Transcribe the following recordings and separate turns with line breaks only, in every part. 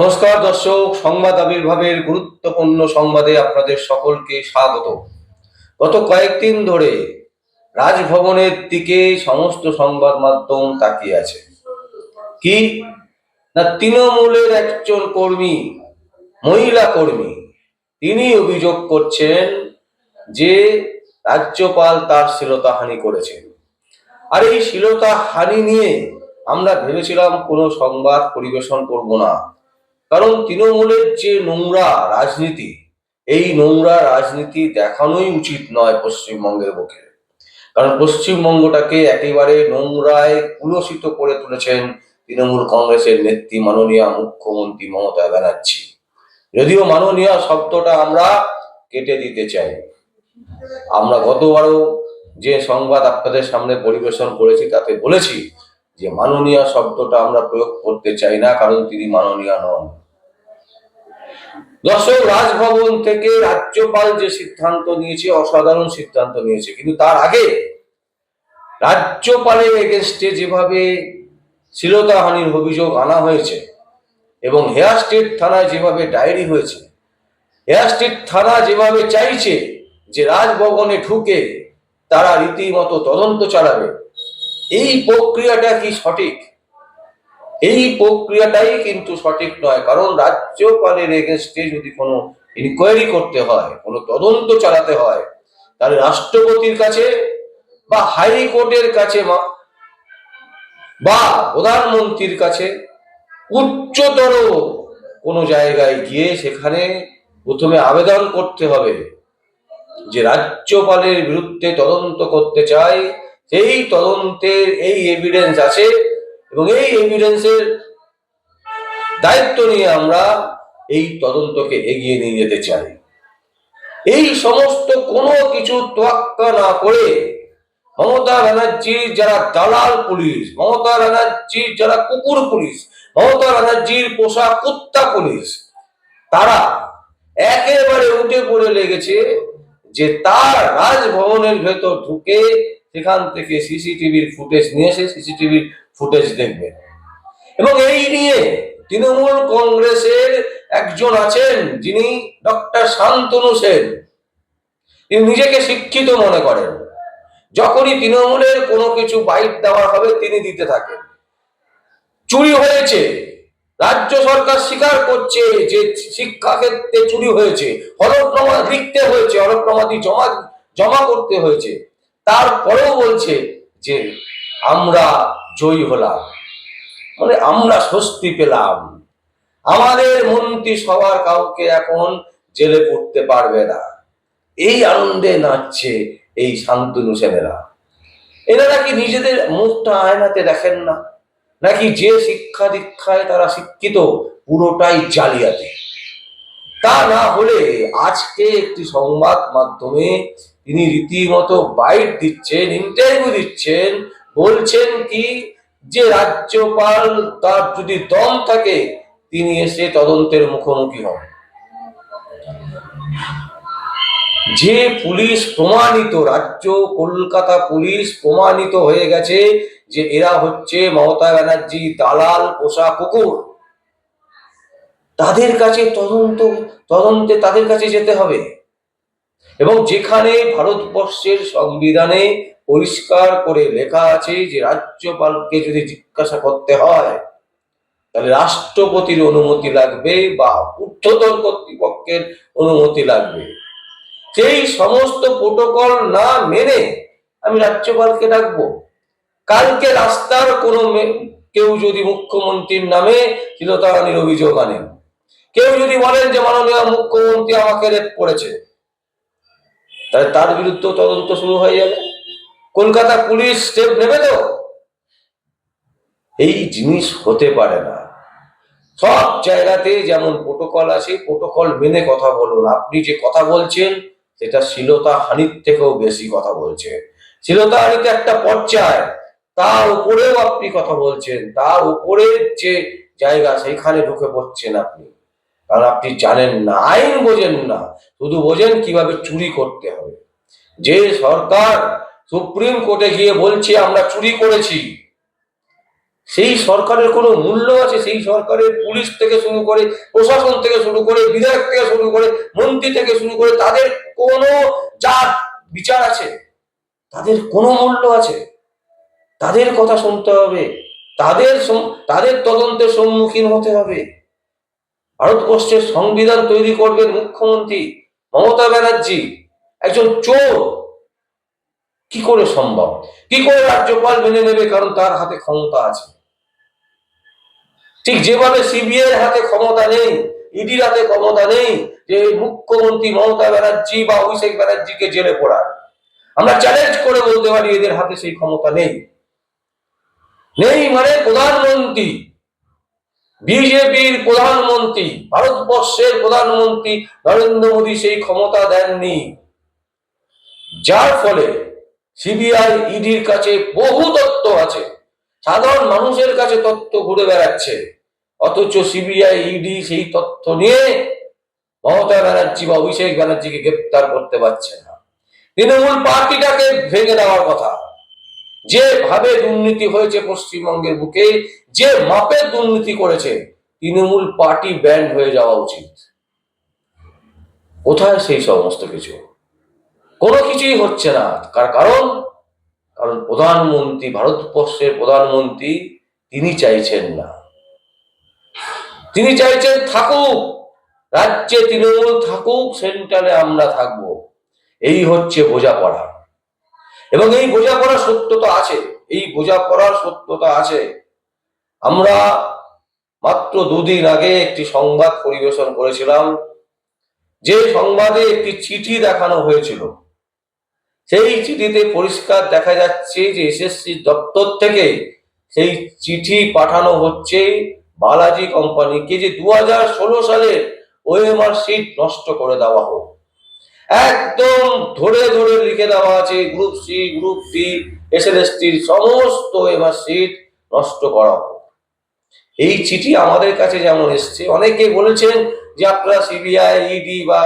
নমস্কার দর্শক, সংবাদ আবির্ভাবের গুরুত্বপূর্ণ সংবাদে আপনাদের সকলকে স্বাগত। গত কয়েকদিন ধরে রাজভবনের দিকে সমস্ত সংবাদ মাধ্যম তাকিয়ে আছে। কি? না তৃণমূলের একজন কর্মী, মহিলা কর্মী, তিনি অভিযোগ করছেন যে রাজ্যপাল তার শ্লীলতাহানি করেছেন। আর এই শ্লীলতা হানি নিয়ে আমরা ভেবেছিলাম কোনো সংবাদ পরিবেশন করব না। কারণ তৃণমূলের যে নোংরা রাজনীতি, এই নোংরা রাজনীতি দেখানোই উচিত নয় পশ্চিমবঙ্গের বুকে। কারণ পশ্চিমবঙ্গটাকে একেবারে নোংরায় কুলসিত করে তুলেছেন তৃণমূল কংগ্রেসের নেত্রী মাননীয় মুখ্যমন্ত্রী মমতা ব্যানার্জি। যদিও মাননীয় শব্দটা আমরা কেটে দিতে চাই। আমরা গতবারও যে সংবাদ আপনাদের সামনে পরিবেশন করেছি, তাতে বলেছি যে মাননীয় শব্দটা আমরা প্রয়োগ করতে চাই না, কারণ তিনি মাননীয় নন। দর্শক রাজভবন থেকে রাজ্যপাল যে সিদ্ধান্ত নিয়েছে, অসাধারণ সিদ্ধান্ত নিয়েছে। কিন্তু তার আগে রাজ্যপালের এগেনস্টে যেভাবে শ্লীলতাহানির অভিযোগ আনা হয়েছে এবং হেয়ার স্টেট থানায় যেভাবে ডায়েরি হয়েছে, হেয়ার স্টেট থানা যেভাবে চাইছে যে রাজভবনে ঢুকে তারা রীতিমতো তদন্ত চালাবে, এই প্রক্রিয়াটা কি সঠিক? এই প্রক্রিয়াটাই কিন্তু সঠিক নয়। কারণ রাজ্যপালের এগেনস্টে যদি কোনো ইনকোয়ারি করতে হয়, কোনো তদন্ত চালাতে হয়, তাহলে রাষ্ট্রপতির কাছে বা হাইকোর্টের কাছে বা প্রধানমন্ত্রীর কাছে উচ্চতর কোনো জায়গায় গিয়ে সেখানে প্রথমে আবেদন করতে হবে যে রাজ্যপালের বিরুদ্ধে তদন্ত করতে চায়। সেই তদন্তের এই এভিডেন্স আছে। এবং এই এভিডেন্সের দায়িত্ব নিয়ে আমরা এই তদন্তকে এগিয়ে নিয়ে যেতে চাই। এই সমস্ত কোনো কিছু তোয়াক্কা না করে মমতা ব্যানার্জির যারা দালাল পুলিশ, মমতা ব্যানার্জির যারা কুকুর পুলিশ, মমতা ব্যানার্জির পোষা কুত্তা পুলিশ, তারা একেবারে উঠে পড়ে লেগেছে যে তার রাজভবনের ভেতর ঢুকে সেখান থেকে সিসিটিভির ফুটেজ নিয়ে এসে, সিসিটিভির ফুটেজ দেখবে। এবং এই নিয়ে তৃণমূল কংগ্রেসের একজন আছেন, যিনি ডক্টর শান্তনু সেন। তিনি নিজেকে শিক্ষিত মনে করেন। যখনই তৃণমূলের কোনো কিছু বাইট দেওয়া হবে, তিনি দিতে থাকেন। চুরি হয়েছে। রাজ্য সরকার স্বীকার করছে যে শিক্ষা ক্ষেত্রে চুরি হয়েছে। হলফনামা লিখতে হয়েছে হলফনামাটি জমা জমা করতে হয়েছে। তারপরেও বলছে যে আমরা জয়ী হলাম। মানে আমরা স্বস্তি পেলাম। আমাদের মন্ত্রী সবার কাউকে এখন জেলে পড়তে পারবে না। এই আনন্দে নাচছে এই শান্তনু সেনেরা। এরা নাকি নিজেদের মুখটা আয়নাতে দেখেন না। নাকি যে শিক্ষা দীক্ষায় তারা শিক্ষিত, পুরোটাই জালিয়াতি। তা না হলে আজকে একটি সংবাদ মাধ্যমে তিনি রীতিমতো বাইট দিচ্ছেন, ইন্টারভিউ দিচ্ছেন বলছেন কি, যে রাজ্যপাল তার যদি দম থাকে, তিনি এসে তদন্তের মুখোমুখি হন যে পুলিশ প্রমাণিত, রাজ্য কলকাতা পুলিশ প্রমাণিত হয়ে গেছে যে এরা হচ্ছে মমতা ব্যানার্জি, দালাল, পোষা কুকুর, তাদের কাছে তদন্ত, তদন্তে তাদের কাছে যেতে হবে। এবং যেখানে ভারতবর্ষের সংবিধানে পরিষ্কার করে লেখা আছে যে রাজ্যপালকে যদি জিজ্ঞাসা করতে হয়, তাহলে রাষ্ট্রপতির অনুমতি লাগবে বা ঊর্ধ্বতন কর্তৃপক্ষের অনুমতি লাগবে। সেই সমস্ত প্রোটোকল না মেনে আমি রাজ্যপালকে ডাকবো। কালকে রাস্তার কোনো কেউ যদি মুখ্যমন্ত্রীর নামে শিলতারানির অভিযোগ আনেন কেউ যদি বলেন যে মাননীয় মুখ্যমন্ত্রী আমাকে রেপ করেছে, তাহলে তার বিরুদ্ধে তদন্ত শুরু হয়ে যাবে। কলকাতা পুলিশ স্টেপ নেবে তো? এই জিনিস হতে পারে না। সব জায়গাতে যেমন প্রোটোকল আছে, প্রোটোকল মেনে কথা বলুন। আপনি যে কথা বলছেন, সেটা শিলতা হানির থেকেও বেশি কথা বলছেন। শিলতা হানিতে একটা পর্যায় তার উপরেও আপনি কথা বলছেন তার উপরের যে জায়গা সেখানে ঢুকে পড়ছেন আপনি। কারণ আপনি জানেন না, আইন বোঝেন না। শুধু বোঝেন কীভাবে চুরি করতে হবে। যে সরকার সুপ্রিম কোর্টে গিয়ে বলছে, আমরা চুরি করেছি। সেই সরকারের কোনো মূল্য আছে? সেই সরকারের পুলিশ থেকে শুরু করে, প্রশাসন থেকে শুরু করে, বিধায়ক থেকে শুরু করে, মন্ত্রী থেকে শুরু করে, তাদের কোনো যা বিচার আছে? তাদের কোনো মূল্য আছে? তাদের কথা শুনতে হবে। তাদের তাদের তদন্তের সম্মুখীন হতে হবে। ভারতবর্ষের সংবিধান তৈরি করবেন মুখ্যমন্ত্রী মমতা ব্যানার্জি, একজন চোর। কি করে সম্ভব? কি করে রাজ্যপাল মেনে নেবে? কারণ তার হাতে ক্ষমতা আছে। ঠিক যেভাবে সিবিআই হাতে ক্ষমতা নেই, ইডির হাতে ক্ষমতা নেই, যে মুখ্যমন্ত্রী মমতা ব্যানার্জি বা অভিষেক ব্যানার্জিকে জেলে পড়ার। আমরা চ্যালেঞ্জ করে বলতে পারি, এদের হাতে সেই ক্ষমতা নেই। নেই মানে প্রধানমন্ত্রী, বিজেপির প্রধানমন্ত্রী, ভারতবর্ষের প্রধানমন্ত্রী নরেন্দ্র মোদী সেই ক্ষমতা দেননি। যার ফলে সিবিআই ইডির কাছে বহু তথ্য আছে। সাধারণ মানুষের কাছে তথ্য ঘুরে বেড়াচ্ছে। অথচ সিবিআই ইডি সেই তথ্য নিয়ে মমতা ব্যানার্জি বা অভিষেক ব্যানার্জিকে গ্রেপ্তার করতে পারছে না। তৃণমূল পার্টিটাকে ভেঙে দেওয়ার কথা। যেভাবে দুর্নীতি হয়েছে পশ্চিমবঙ্গের বুকে, যে মাপের দুর্নীতি করেছে, তৃণমূল পার্টি ব্যান্ড হয়ে যাওয়া উচিত। কোথায় সেই সমস্ত কিছু? কোনো কিছুই হচ্ছে না। তার কারণ? কারণ প্রধানমন্ত্রী, ভারতবর্ষের প্রধানমন্ত্রী তিনি চাইছেন না। তিনি চাইছেন থাকুক, রাজ্যে তৃণমূল থাকুক সেন্টারে আমরা থাকব। এই হচ্ছে বোঝাপড়া। এবং এই বোঝাপড়ার সত্যতা আছে। এই বোঝাপড়ার সত্যতা আছে। আমরা মাত্র দুদিন আগে একটি সংবাদ পরিবেশন করেছিলাম, যে সংবাদে একটি চিঠি দেখানো হয়েছিল। সেই চিঠিতে পরিষ্কার দেখা যাচ্ছে যে এসএসসি দপ্তর থেকে সেই চিঠি পাঠানো হচ্ছে বালাজি কোম্পানিকে যে দু হাজার ষোলো সালে ওএমআর সিট নষ্ট করে দেওয়া হোক। একদম ধরে ধরে লিখে দেওয়া আছে গ্রুপ সি গ্রুপ ডি এসএলএসটির সমস্ত ওএমআর সিট নষ্ট করা হোক। এই চিঠি আমাদের কাছে যেমন এসছে, অনেকে বলেছেন যে আপনারা সিবিআই ইডি বা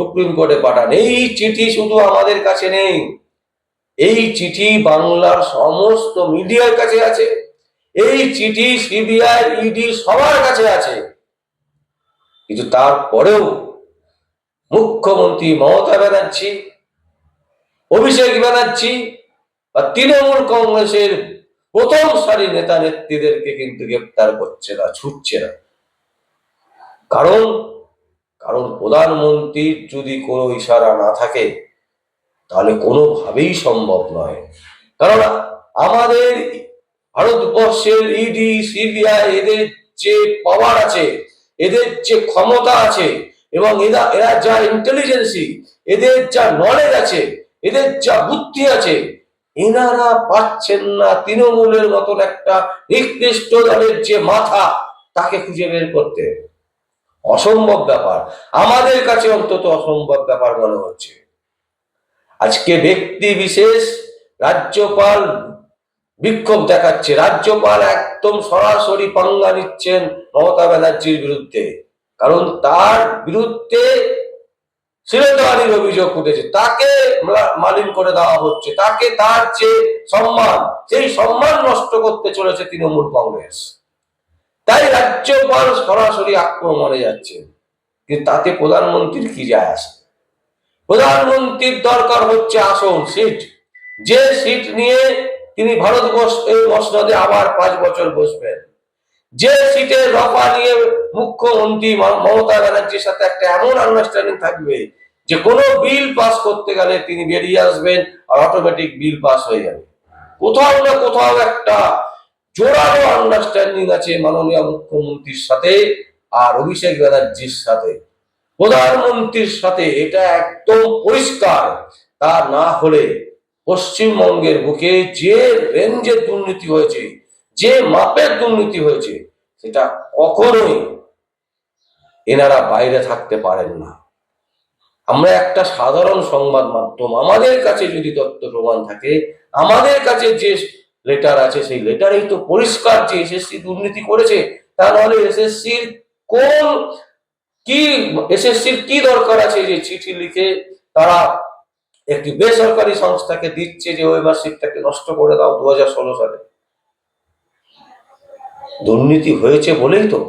সুপ্রিম কোর্টে পাঠান। এই চিঠি শুধু আমাদের কাছে নেই। এই চিঠি বাংলার সমস্ত মিডিয়ার কাছে আছে। এই চিঠি সিবিআই ইডি সবার কাছে আছে। কিন্তু তারপরেও মুখ্যমন্ত্রী মমতা ব্যানার্জি, অভিষেক ব্যানার্জি বা তৃণমূল কংগ্রেসের প্রথম সারি নেতা নেত্রীদেরকে কিন্তু গ্রেপ্তার করছে না, ছুটছে না। কারণ কারণ প্রধানমন্ত্রীর যদি কোনো ইশারা না থাকে, তাহলে কোনোভাবেই সম্ভব নয়। কারণ আমাদের ভারতবর্ষের ইডি সিবিআই এদের যে পাওয়ার আছে, এদের যে ক্ষমতা আছে, এবং এরা এরা যা ইন্টেলিজেন্সি এদের যা নলেজ আছে, এদের যা বুদ্ধি আছে, এনারা পাচ্ছেন না তৃণমূলের মতন একটা নিকৃষ্ট দলের যে মাথা, তাকে খুঁজে বের করতে। অসম্ভব ব্যাপার। আমাদের কাছে অন্তত অসম্ভব ব্যাপার মনে হচ্ছে। আজকে ব্যক্তি বিশেষ রাজ্যপাল বিক্ষোভ দেখাচ্ছে। রাজ্যপাল একদম সরাসরি পাঙ্গা নিচ্ছেন মমতা ব্যানার্জির বিরুদ্ধে। কারণ তার বিরুদ্ধে শ্লীলতাহানির অভিযোগ উঠেছে। তাকে মালিন করে দেওয়া হচ্ছে। তাকে তার যে সম্মান, সেই সম্মান নষ্ট করতে চলেছে তৃণমূল কংগ্রেস। তাই রাজ্যপাল সরাসরি আক্রমণে যাচ্ছে। কিন্তু তাতে প্রধানমন্ত্রীর কি যায় আসে? প্রধানমন্ত্রীর দরকার হচ্ছে আসন সিট। যে সিট নিয়ে তিনি ভারতবর্ষের মসনদে আবার পাঁচ বছর বসবেন। যে সিটে রফা নিয়ে মুখ্যমন্ত্রী মমতা ব্যানার্জির সাথে একটা এমন আন্ডারস্ট্যান্ডিং থাকবে যে কোনো বিল পাস করতে গেলে তিনি বেরিয়ে আসবেন আর অটোমেটিক বিল পাস হয়ে যাবে। কোথাও না কোথাও একটা জোরালো আন্ডারস্ট্যান্ডিং আছে মাননীয় মুখ্যমন্ত্রীর সাথে আর অভিষেক ব্যানার্জির সাথে। প্রধানমন্ত্রীর সাথে এটা একদম পরিষ্কার। তা না হলে পশ্চিমবঙ্গের বুকে যে রেঞ্জের দুর্নীতি হয়েছে, যে মাপের দুর্নীতি হয়েছে, সেটা কখনোই এনারা বাইরে থাকতে পারেন না। আমরা একটা সাধারণ সংবাদ মাধ্যম, আমাদের কাছে যদি তথ্য প্রমাণ থাকে, আমাদের কাছে যে লেটার আছে, সেই লেটারেই তো পরিষ্কার যে এসএসসি দুর্নীতি করেছে তা নাহলে এসএসসির কোন কি এসএসসির কি দরকার আছে যে চিঠি লিখে তারা একটি বেসরকারি সংস্থাকে দিচ্ছে যে ওই মার্কশিটটাকে নষ্ট করে দাও দু হাজার ষোলো সালে? দুর্নীতি হয়েছে বলেই তো।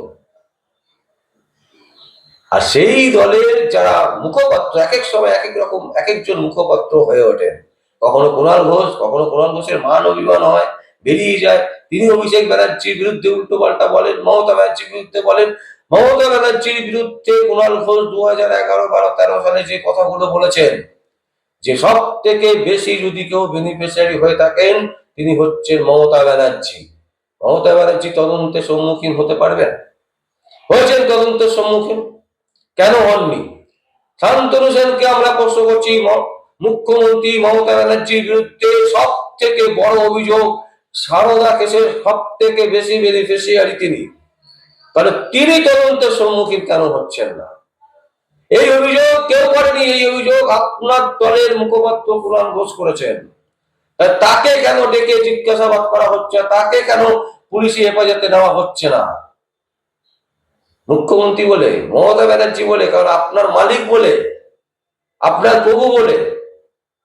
আর সেই দলের যারা মুখপাত্র, এক এক সময় এক এক রকম, এক একজন মুখপাত্র হয়ে ওঠেন। কখনো কুণাল ঘোষ, কখনো কুণাল ঘোষের মান অভিমান হয়, বেরিয়ে যায়। তিনি অভিষেক ব্যানার্জির বিরুদ্ধে উল্টো পাল্টা বলেন, মমতা ব্যানার্জির বিরুদ্ধে বলেন, মমতা ব্যানার্জির বিরুদ্ধে কুণাল ঘোষ দু হাজার এগারো, বারো, তেরো সালে যে কথাগুলো বলেছেন, যে সব থেকে বেশি যদি কেউ বেনিফিশিয়ারি হয়ে থাকেন, তিনি হচ্ছেন মমতা ব্যানার্জি। মমতা ব্যানার্জি তদন্তের সম্মুখীন হতে পারবেন? হয়েছেন তদন্তের সম্মুখীন? কেন হননি? শান্তনু সেনকে আমরা প্রশ্ন করছি মুখ্যমন্ত্রী মমতা ব্যানার্জির বিরুদ্ধে সব থেকে বড় অভিযোগ সারদা কেসের সব থেকে বেশি বেনিফিশিয়ারি তিনি। তাহলে তিনি তদন্তের সম্মুখীন কেন হচ্ছেন না? এই অভিযোগ কেউ করেনি, এই অভিযোগ আপনার দলের মুখপাত্র কুরান ঘোষ করেছেন। তাকে কেন ডেকে জিজ্ঞাসাবাদ করা হচ্ছে? তাকে কেন পুলিশি হেফাজতে নেওয়া হচ্ছে না? মুখ্যমন্ত্রী বলে, মমতা ব্যানার্জি বলে, কারণ আপনার মালিক বলে, আপনার প্রভু বলে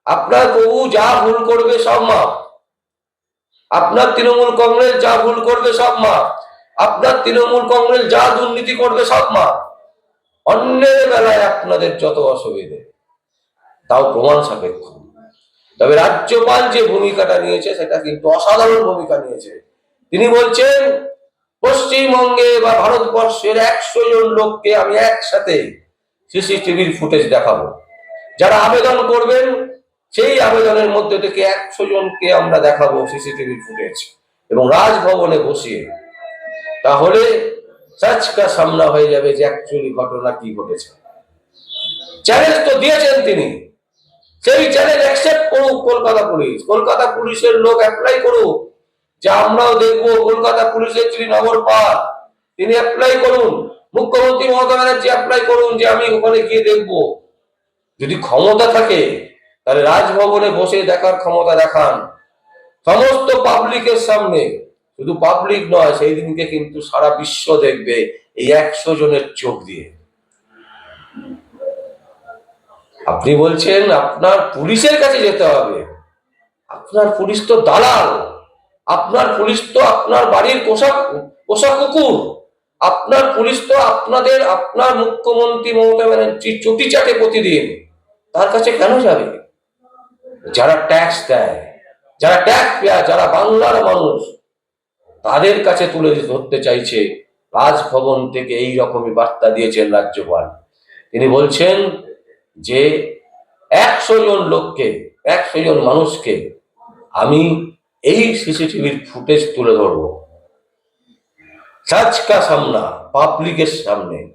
আপনার প্রভু যা ভুল করবে সব মাপ আপনার তৃণমূল কংগ্রেস যা ভুল করবে সব মাপ আপনার তৃণমূল কংগ্রেস যা দুর্নীতি করবে সব মাপ অন্যের বেলায় আপনাদের যত অসুবিধে, তাও প্রমাণ সাপেক্ষ। তবে রাজ্যপাল যে ভূমিকাটা নিয়েছে, সেটা কিন্তু অসাধারণ ভূমিকা নিয়েছে। তিনি বলছেন, পশ্চিমবঙ্গে বা ভারতবর্ষের একশো জন লোককে আমি একসাথে সিসিটিভির ফুটেজ দেখাবো। যারা আবেদন করবেন সেই আবেদনের মধ্যে থেকে একশো জনকে আমরা দেখাবো সিসিটিভি ফুটেজ এবং রাজভবনে বসিয়ে। তাহলে সাচকা সামনা হয়ে যাবে যে অ্যাকচুয়ালি ঘটনা কি ঘটেছে। চ্যালেঞ্জ তো দিয়েছেন তিনি। সেই চ্যালেঞ্জ অ্যাকসেপ্ট করুক কলকাতা পুলিশ। কলকাতা পুলিশের লোক অ্যাপ্লাই করুক। যে আমরাও দেখব কলকাতা পুলিশের যিনি নগর পাল তিনি অ্যাপ্লাই করুন। মুখ্যমন্ত্রী মমতা ব্যানার্জি অ্যাপ্লাই করুন যে আমি ওখানে গিয়ে দেখব। যদি ক্ষমতা থাকে তাহলে রাজভবনে বসে দেখার ক্ষমতা দেখান। সমস্ত পাবলিকের সামনে। শুধু পাবলিক নয় সেই দিনকে কিন্তু সারা বিশ্ব দেখবে এই একশো জনের চোখ দিয়ে। আপনি বলছেন, আপনার পুলিশের কাছে যেতে হবে। আপনার পুলিশ তো দালাল। আপনার পুলিশ তো আপনার বাড়ির পোশাক পোশাক কুকুর। আপনার পুলিশ তো আপনাদের, আপনার মুখ্যমন্ত্রী মমতা ব্যানার্জি চুটি চাটে প্রতিদিন। তার কাছে কেন যাবে? যারা ট্যাক্স দেয়, যারা ট্যাক্স দেয়, যারা বাংলার মানুষ, তাদের কাছে তুলে ধরতে চাইছে। রাজভবন থেকে এই রকমই বার্তা দিয়েছেন রাজ্যপাল। তিনি বলছেন যে, একশো জন লোককে, একশো জন মানুষকে আমি এই সিসিটিভির ফুটেজ তুলে ধরবো। সাজকা সামনা, পাবলিকের সামনে,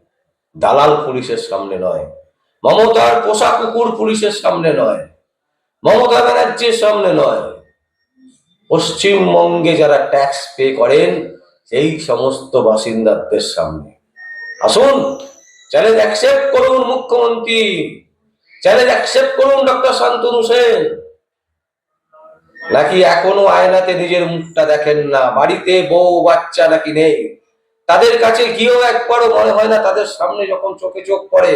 দালাল পুলিশের সামনে নয়, মমতার পোষা কুকুর পুলিশের সামনে নয় মমতা ব্যানার্জির সামনে নয়। পশ্চিমবঙ্গে যারা ট্যাক্স পে করেন, সেই সমস্ত বাসিন্দাদের সামনে। আসুন চ্যালেঞ্জ অ্যাকসেপ্ট করুন মুখ্যমন্ত্রী। চ্যালেঞ্জ অ্যাকসেপ্ট করুন ডক্টর শান্তনু সেন। নাকি এখনও আয়নাতে নিজের মুখটা দেখেন না? বাড়িতে বউ, বাচ্চা নাকি নেই? তাদের কাছে গিয়েও একবারও মনে হয় না, তাদের সামনে যখন চোখে চোখ পড়ে,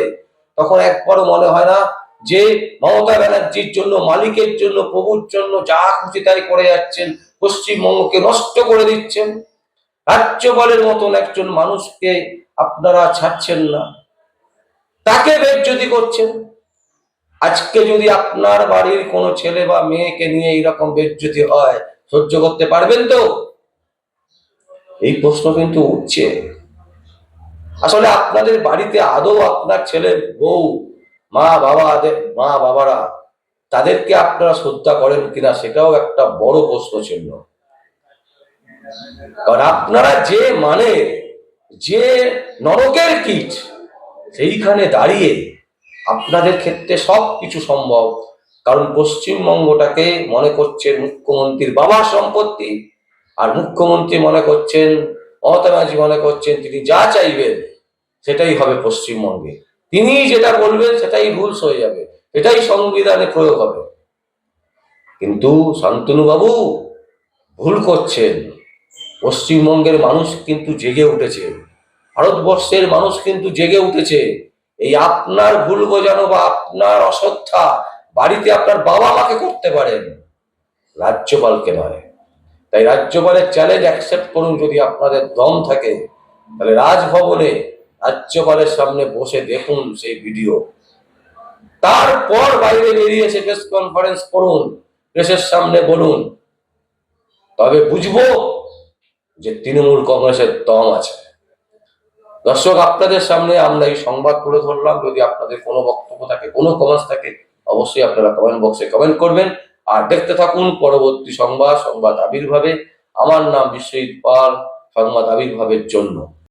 তখন একবারও মনে হয় না যে মমতা ব্যানার্জির জন্য, মালিকের জন্য, প্রভুর জন্য যা খুশি তাই করে যাচ্ছেন, পশ্চিমবঙ্গকে নষ্ট করে দিচ্ছেন। রাজ্যপালের মতন একজন মানুষকে আপনারা ছাড়ছেন না। তাকে বেজ্জতি করছেন, আজকে যদি আপনার বাড়ির কোনো ছেলে বা মেয়েকে নিয়ে এইরকম বেজ্জতি হয়, সহ্য করতে পারবেন তো? এই প্রশ্ন কিন্তু উঠছে। আসলে আপনাদের বাড়িতে আদৌ আপনার ছেলে বউ মা বাবা মা বাবারা, তাদেরকে আপনারা শ্রদ্ধা করেন কিনা সেটাও একটা বড় প্রশ্ন ছিল। কারণ আপনারা যে মানে যে নরকের কীট, সেইখানে দাঁড়িয়ে আপনাদের ক্ষেত্রে সব কিছু সম্ভব। কারণ পশ্চিমবঙ্গটাকে মনে করছেন মুখ্যমন্ত্রীর বাবার সম্পত্তি, আর মুখ্যমন্ত্রী মনে করছেন, মমতা ব্যানার্জি মনে করছেন, তিনি যা চাইবেন, সেটাই হবে পশ্চিমবঙ্গে। তিনি যেটা বলবেন সেটাই রুলস হয়ে যাবে, এটাই সংবিধানে প্রয়োগ হবে। কিন্তু শান্তনু বাবু ভুল করছেন। পশ্চিমবঙ্গের মানুষ কিন্তু জেগে উঠেছে। ভারতবর্ষের মানুষ কিন্তু জেগে উঠেছে। এই আপনার ভুল বোঝানো বা আপনার অশ্রদ্ধা বাড়িতে আপনার বাবা মাকে করতে পারেন, রাজ্যপালকে নয়। তাই রাজ্যপালের চ্যালেঞ্জ অ্যাকসেপ্ট করুন যদি আপনাদের দম থাকে। তাহলে রাজভবনে রাজ্যপালের সামনে বসে দেখুন সেই ভিডিও। তারপর বাইরে বেরিয়ে এসে প্রেস কনফারেন্স করুন প্রেসের সামনে বলুন। তবে বুঝব যে তৃণমূল কংগ্রেসের দম আছে। দর্শক, আপনাদের সামনে আমরা এই সংবাদ তুলে ধরলাম। যদি আপনাদের কোনো বক্তব্য থাকে, কোনো কমেন্টস থাকে, অবশ্যই আপনারা কমেন্ট বক্সে কমেন্ট করবেন। আর দেখতে থাকুন পরবর্তী সংবাদ সংবাদ আবির্ভাবে। আমার নাম বিশ্বজিৎ পাল, সংবাদ আবির্ভাবের জন্য।